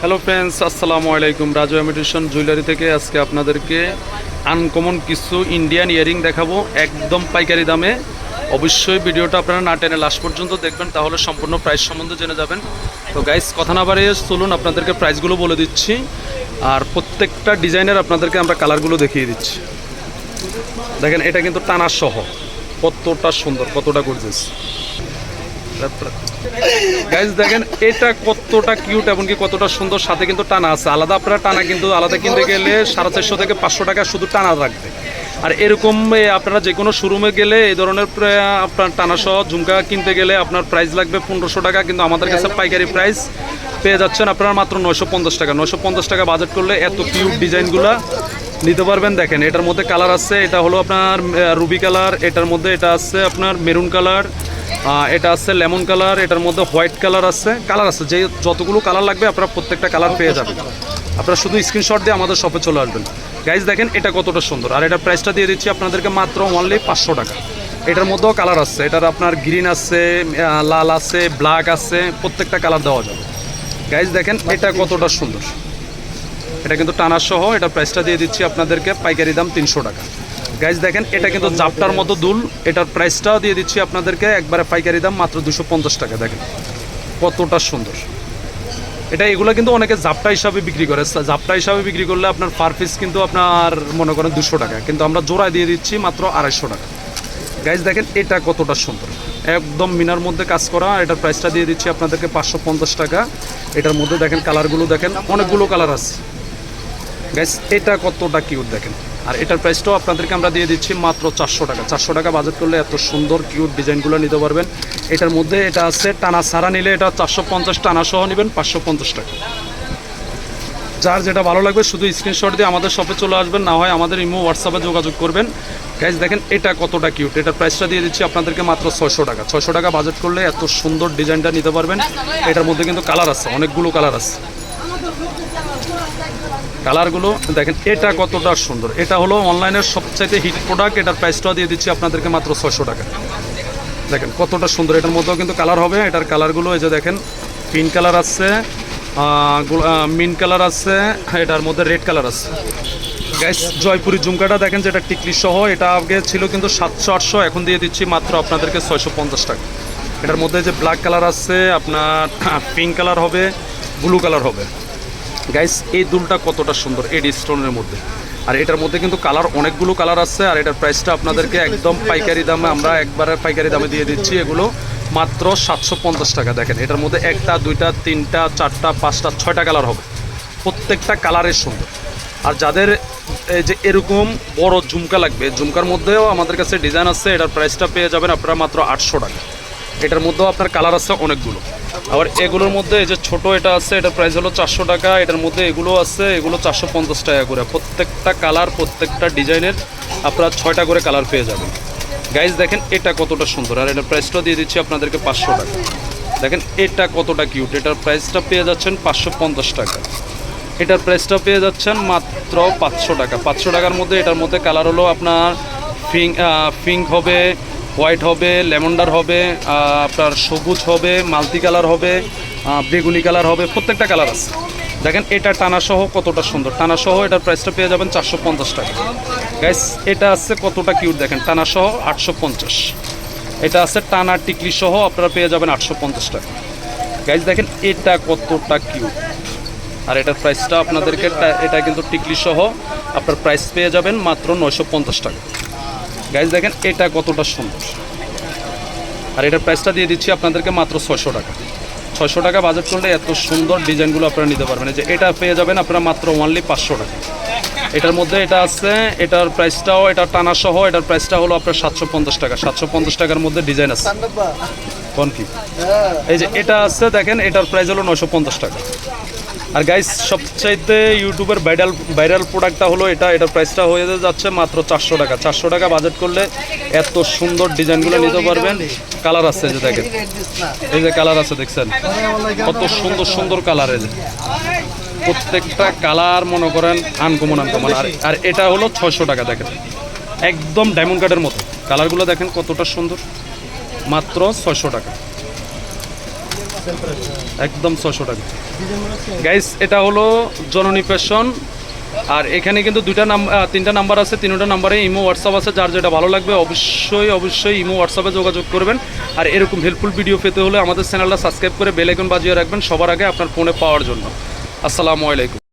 Hello friends আসসালামু আলাইকুম Raju imitation jewellery থেকে আজকে আপনাদেরকে আনকমন কিছু ইন্ডিয়ান ইয়ারিং দেখাবো একদম পাইকারি দামে। অবশ্যই ভিডিওটা আপনারা না টেনে লাস্ট পর্যন্ত দেখবেন, তাহলে সম্পূর্ণ প্রাইস সম্বন্ধে জেনে যাবেন। তো গাইস কথা না বাড়িয়ে চলুন, আপনাদেরকে প্রাইসগুলো বলে দিচ্ছি। আর প্রত্যেকটা ডিজাইনের আপনাদেরকে আমরা কালারগুলো দেখিয়ে দিচ্ছি। দেখেন, এটা কিন্তু টানা সহ। কতটা সুন্দর, কতটা গর্জেস গাইজ দেখেন, এটা কতটা কিউট এমনকি কতটা সুন্দর, সাথে কিন্তু টানা আছে। আলাদা আপনারা টানা কিন্তু, আলাদা কিনতে গেলে সাড়ে চারশো থেকে পাঁচশো টাকা শুধু টানা রাখবে আর এরকম আপনারা যে কোনো শোরুমে গেলে এই ধরনের আপনার টানা সহ ঝুমকা কিনতে গেলে আপনার প্রাইস লাগবে পনেরোশো টাকা, কিন্তু আমাদের কাছে পাইকারি প্রাইস পেয়ে যাচ্ছেন আপনারা মাত্র নয়শো পঞ্চাশ টাকা। নয়শো পঞ্চাশ টাকা বাজেট করলে এত কিউট ডিজাইনগুলো নিতে পারবেন। দেখেন, এটার মধ্যে কালার আছে, এটা হলো আপনার রুবি কালার এটার মধ্যে এটা আছে আপনার মেরুন কালার এটা আছে লেমন কালার এটার মধ্যে হোয়াইট কালার আছে। কালার আছে যে যতগুলো কালার লাগবে আপনারা প্রত্যেকটা কালার পেয়ে যাবেন। আপনারা শুধু স্ক্রিনশট দিয়ে আমাদের শপে চলে আসবেন। গাইজ দেখেন এটা কতটা সুন্দর। আর এটা প্রাইসটা দিয়ে দিচ্ছি আপনাদেরকে মাত্র অনলি পাঁচশো টাকা। এটার মধ্যেও কালার আছে। এটার আপনার গ্রিন আছে লাল আছে ব্ল্যাক আছে প্রত্যেকটা কালার দেওয়া যাবে। গাইজ দেখেন এটা কতটা সুন্দর। এটা কিন্তু টানা সহ এটা প্রাইসটা দিয়ে দিচ্ছি আপনাদেরকে পাইকারি দাম তিনশো টাকা। গাইজ দেখেন, এটা কিন্তু জাপটার মতো দুল। এটার প্রাইসটাও দিয়ে দিচ্ছি আপনাদেরকে। একবারে পাইকারি দাম মাত্র দুশো পঞ্চাশ টাকা, দেখেন। কতটা সুন্দর। এটা এগুলো কিন্তু অনেকে জাপটা হিসাবে বিক্রি করে। জাপটা হিসাবে বিক্রি করলে আপনার পার পিস কিন্তু আপনার, মনে করেন, দুশো টাকা। কিন্তু আমরা জোড়ায় দিয়ে দিচ্ছি মাত্র আড়াইশো টাকা। গাইজ দেখেন, এটা কতটা সুন্দর। একদম মিনার মধ্যে কাজ করা। এটার প্রাইসটা দিয়ে দিচ্ছি আপনাদেরকে পাঁচশো পঞ্চাশ টাকা। এটার মধ্যে দেখেন কালারগুলো দেখেন, অনেকগুলো কালার আছে। গাইস এটা কতটা কিউট দেখেন। আর এটার প্রাইসটাও আপনাদেরকে আমরা দিয়ে দিচ্ছি মাত্র চারশো টাকা। চারশো টাকা বাজেট করলে এত সুন্দর কিউট ডিজাইনগুলো নিতে পারবেন। এটার মধ্যে এটা আছে, টানা সারা নিলে এটা চারশো পঞ্চাশ টানা সহ নেবেন, পাঁচশো পঞ্চাশ টাকা। যার যেটা ভালো লাগবে শুধু স্ক্রিনশট দিয়ে আমাদের শপে চলে আসবেন, না হয় আমাদের ইমো হোয়াটসঅ্যাপে যোগাযোগ করবেন। গাইজ দেখেন এটা কতটা কিউট এটার প্রাইসটা দিয়ে দিচ্ছি আপনাদেরকে মাত্র ছয়শো টাকা। ছয়শো টাকা বাজেট করলে এত সুন্দর ডিজাইনটা নিতে পারবেন। এটার মধ্যে কিন্তু কালার আছে, অনেকগুলো কালার আছে। কালারগুলো, দেখেন এটা কতটা সুন্দর। এটা হলো অনলাইনের সবচাইতে হিট প্রোডাক্ট এটার প্রাইসটাও দিয়ে দিচ্ছি আপনাদেরকে মাত্র ছয়শো টাকা। দেখেন কতটা সুন্দর, এটার মধ্যেও কিন্তু কালার হবে, এটার কালারগুলো এই যে দেখেন পিঙ্ক কালার আছে মিন কালার আছে, এটার মধ্যে রেড কালার আছে। গ্যাস জয়পুরি ঝুমকাটা দেখেন যেটা টিকলি সহ, এটা আগে ছিল কিন্তু সাতশো, আটশো, এখন দিয়ে দিচ্ছি মাত্র আপনাদেরকে ছয়শো পঞ্চাশ টাকা। এটার মধ্যে যে ব্ল্যাক কালার আছে, আপনার পিঙ্ক কালার হবে ব্লু কালার হবে। গাইস এই দুলটা কতটা সুন্দর এডি স্টোনের মধ্যে। আর এটার মধ্যে কিন্তু কালার, অনেকগুলো কালার আছে, আর এটার প্রাইসটা আপনাদেরকে একদম পাইকারি দামে আমরা একবারে পাইকারি দামে দিয়ে দিচ্ছি। এগুলো মাত্র সাতশো পঞ্চাশ টাকা, দেখেন। এটার মধ্যে একটা, দুইটা, তিনটা, চারটা, পাঁচটা, ছয়টা কালার হবে। প্রত্যেকটা কালারের সুন্দর। আর যাদের যে এরকম বড় ঝুমকা লাগবে, ঝুমকার মধ্যেও আমাদের কাছে ডিজাইন আছে, এটার প্রাইসটা পেয়ে যাবেন আপনারা মাত্র আটশো টাকা। এটার মধ্যেও আপনার কালার আছে অনেকগুলো। আবার এগুলোর মধ্যে এই যে ছোট এটা আছে এটার প্রাইস হলো চারশো টাকা। এটার মধ্যে এগুলো আছে, এগুলো চারশো পঞ্চাশ টাকা করে। প্রত্যেকটা কালার প্রত্যেকটা ডিজাইনের আপনারা ছয়টা করে কালার পেয়ে যাবেন। গাইজ দেখেন এটা কতটা সুন্দর। আর এটার প্রাইসটা দিয়ে দিচ্ছি আপনাদেরকে পাঁচশো টাকা। দেখেন এটা কতটা কিউট এটার প্রাইসটা পেয়ে যাচ্ছেন পাঁচশো পঞ্চাশ টাকা। এটার প্রাইসটা পেয়ে যাচ্ছেন মাত্র পাঁচশো টাকা। পাঁচশো টাকার মধ্যে এটার মধ্যে কালার হলো আপনার পিঙ্ক পিঙ্ক হবে হোয়াইট হবে লেমন্ডার হবে আপনার সবুজ হবে মাল্টি কালার হবে বেগুনি কালার হবে, প্রত্যেকটা কালার আছে। দেখেন, এটা টানা সহ কতটা সুন্দর। টানা সহ এটার প্রাইসটা পেয়ে যাবেন চারশো পঞ্চাশ টাকা। গাইস এটা আছে কতটা কিউট দেখেন টানা সহ আটশো পঞ্চাশ। এটা আছে টানা টিকলি সহ আপনারা পেয়ে যাবেন আটশো পঞ্চাশ টাকা। গাইস দেখেন, এটা কতটা কিউট আর এটার প্রাইসটা আপনাদেরকে, এটা কিন্তু টিকলি সহ আপনার প্রাইস পেয়ে যাবেন মাত্র নয়শো পঞ্চাশ টাকা। গাইজ দেখেন এটা কতটা সুন্দর। আর এটার প্রাইসটা দিয়ে দিচ্ছি আপনাদেরকে মাত্র ছয়শো টাকা। ছয়শো টাকা বাজেট করলে এত সুন্দর ডিজাইনগুলো আপনারা নিতে পারবেন। যে এটা পেয়ে যাবেন আপনারা মাত্র ওনলি পাঁচশো টাকা। এটার মধ্যে এটা আছে এটার প্রাইসটাও এটা টানা সহ এটার প্রাইসটা হলো আপনার সাতশো পঞ্চাশ টাকা। সাতশো পঞ্চাশ টাকার মধ্যে ডিজাইন আছে। কোন কি? এই যে এটা আছে দেখেন এটার প্রাইস হলো নশো পঞ্চাশ টাকা। আর গাইস সবচাইতে ইউটিউবের ভাইরাল ভাইরাল প্রোডাক্টটা হলো এটা। এটার প্রাইসটা হয়ে যাচ্ছে মাত্র চারশো টাকা। চারশো টাকা বাজেট করলে এত সুন্দর ডিজাইনগুলো নিতে পারবেন। কালার আছে যে দেখেন। এই যে কালার আছে, দেখছেন? কত সুন্দর সুন্দর কালার এই যে। প্রত্যেকটা কালার মনে করেন আনকমন আনকমন। আর আর এটা হলো ছয়শো টাকা, দেখেন। একদম ডায়মন্ড কার্ডের মতো। কালারগুলো দেখেন কতটা সুন্দর। মাত্র ছয়শো টাকা। একদম ছশো টাকা। গাইস এটা হলো জননী ফ্যাশন আর এখানে কিন্তু দুইটা নাম্বার তিনটা নাম্বার আছে, তিনটা নাম্বারে ইমো হোয়াটসঅ্যাপ আছে, যার যেটা ভালো লাগবে অবশ্যই অবশ্যই ইমো হোয়াটসঅ্যাপে যোগাযোগ করবেন। আর এরকম হেল্পফুল ভিডিও পেতে হলে আমাদের চ্যানেলটা সাবস্ক্রাইব করে বেলাইকন বাজিয়ে রাখবেন সবার আগে আপনার ফোনে পাওয়ার জন্য। আসসালামু আলাইকুম।